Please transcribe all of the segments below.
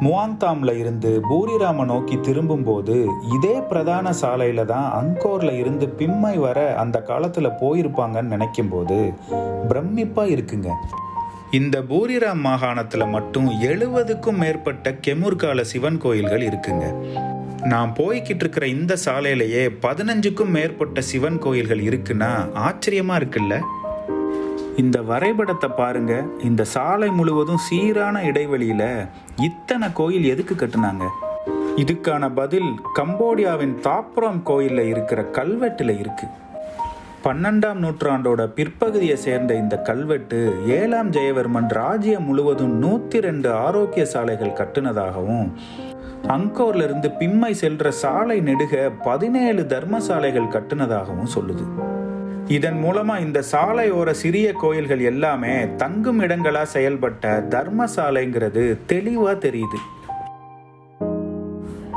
முவாந்தாம்ல இருந்து பூரிராம நோக்கி திரும்பும்போது இதே பிரதான சாலையில தான் அங்கோர்ல இருந்து பிம்மை வர அந்த காலத்துல போயிருப்பாங்கன்னு நினைக்கும் போது பிரமிப்பா இருக்குங்க. இந்த பூரிராம் மாகாணத்துல மட்டும் எழுபதுக்கும் மேற்பட்ட கெமுர்கால சிவன் கோயில்கள் இருக்குங்க. நான் போய்கிட்டு இருக்கிற இந்த சாலையிலேயே பதினஞ்சுக்கும் மேற்பட்ட சிவன் கோயில்கள் இருக்குன்னா ஆச்சரியமா இருக்குல்ல? இந்த வரைபடத்தை பாருங்க. இந்த சாலை முழுவதும் சீரான இடைவெளியில இத்தனை கோயில் எதுக்கு கட்டுனாங்க? இதுக்கான பதில் கம்போடியாவின் தாப்ராம் கோயிலில் இருக்கிற கல்வெட்டில் இருக்கு. பன்னெண்டாம் நூற்றாண்டோட பிற்பகுதியை சேர்ந்த இந்த கல்வெட்டு ஏழாம் ஜெயவர்மன் ராஜ்யம் முழுவதும் நூற்றி ரெண்டு ஆரோக்கிய சாலைகள் கட்டுனதாகவும் அங்கோர்லேருந்து பிம்மை செல்ற சாலை நெடுக பதினேழு தர்மசாலைகள் கட்டுனதாகவும் சொல்லுது. இதன் மூலமா இந்த சாலையோர சிறிய கோயில்கள் எல்லாமே தங்கும் இடங்களா செயல்பட்ட தர்மசாலைங்கிறது தெளிவா தெரியுது.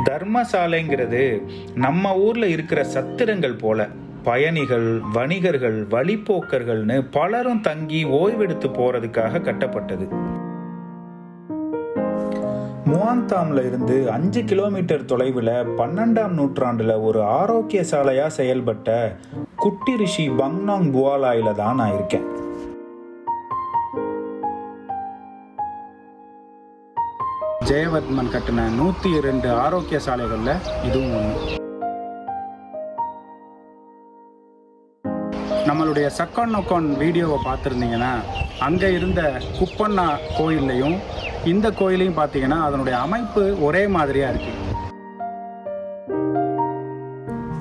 தர்மசாலைங்கிறது நம்ம ஊர்ல இருக்கிற சத்திரங்கள் போல பயணிகள் வணிகர்கள் வழிப்போக்கர்கள்னு பலரும் தங்கி ஓய்வெடுத்து போறதுக்காக கட்டப்பட்டது. முவாந்தாம்ல இருந்து அஞ்சு கிலோமீட்டர் தொலைவில் பன்னெண்டாம் நூற்றாண்டுல ஒரு ஆரோக்கிய சாலையா செயல்பட்ட குட்டி ரிஷி பங்னாங் புவாலாயில தான் நான் இருக்கேன். ஜெயவர்மன் கட்டின நூற்றி இரண்டு ஆரோக்கிய சாலைகளில் இதுவும் ஒன்று நம்மளுடைய சக்கான் நோக்கான் வீடியோவை பார்த்துருந்தீங்கன்னா அங்கே இருந்த குப்பண்ணா கோயில்லையும் இந்த கோயிலையும் பார்த்தீங்கன்னா அதனுடைய அமைப்பு ஒரே மாதிரியாக இருக்குது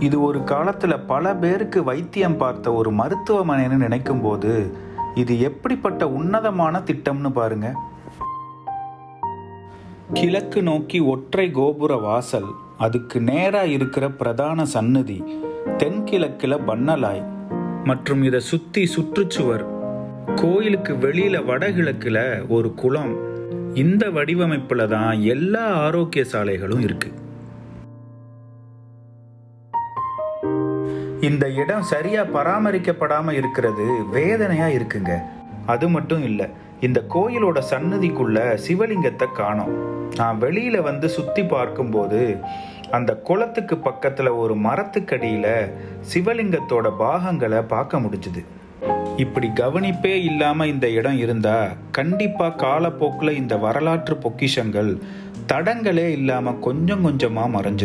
இது ஒரு காலத்தில் பல பேருக்கு வைத்தியம் பார்த்த ஒரு மருத்துவமனைன்னு நினைக்கும் போது இது எப்படிப்பட்ட உன்னதமான திட்டம்னு பாருங்க. கிழக்கு நோக்கி ஒற்றை கோபுர வாசல் அதுக்கு நேராக இருக்கிற பிரதான சன்னதி தென்கிழக்கில் பன்னலாய் மற்றும் இதை சுற்றி சுற்றுச்சுவர். கோயிலுக்கு வெளியில வடகிழக்கில் ஒரு குளம். இந்த வடிவமைப்பில் தான் எல்லா ஆரோக்கிய சாலைகளும் இருக்குது இந்த இடம் சரியா பராமரிக்கப்படாம இருக்கிறது வேதனையா இருக்குங்க. அது மட்டும் இல்ல இந்த கோயிலோட சன்னதிக்குள்ள சிவலிங்கத்தை காணோம். நான் வெளியில வந்து சுத்தி பார்க்கும்போது அந்த குளத்துக்கு பக்கத்துல ஒரு மரத்துக்கடியில சிவலிங்கத்தோட பாகங்களை பார்க்க முடிஞ்சுது. இப்படி கவனிப்பே இல்லாம இந்த இடம் இருந்தா கண்டிப்பா காலப்போக்குல இந்த வரலாற்று பொக்கிஷங்கள் தடங்களே இல்லாம கொஞ்சம் கொஞ்சமா மறைஞ்சு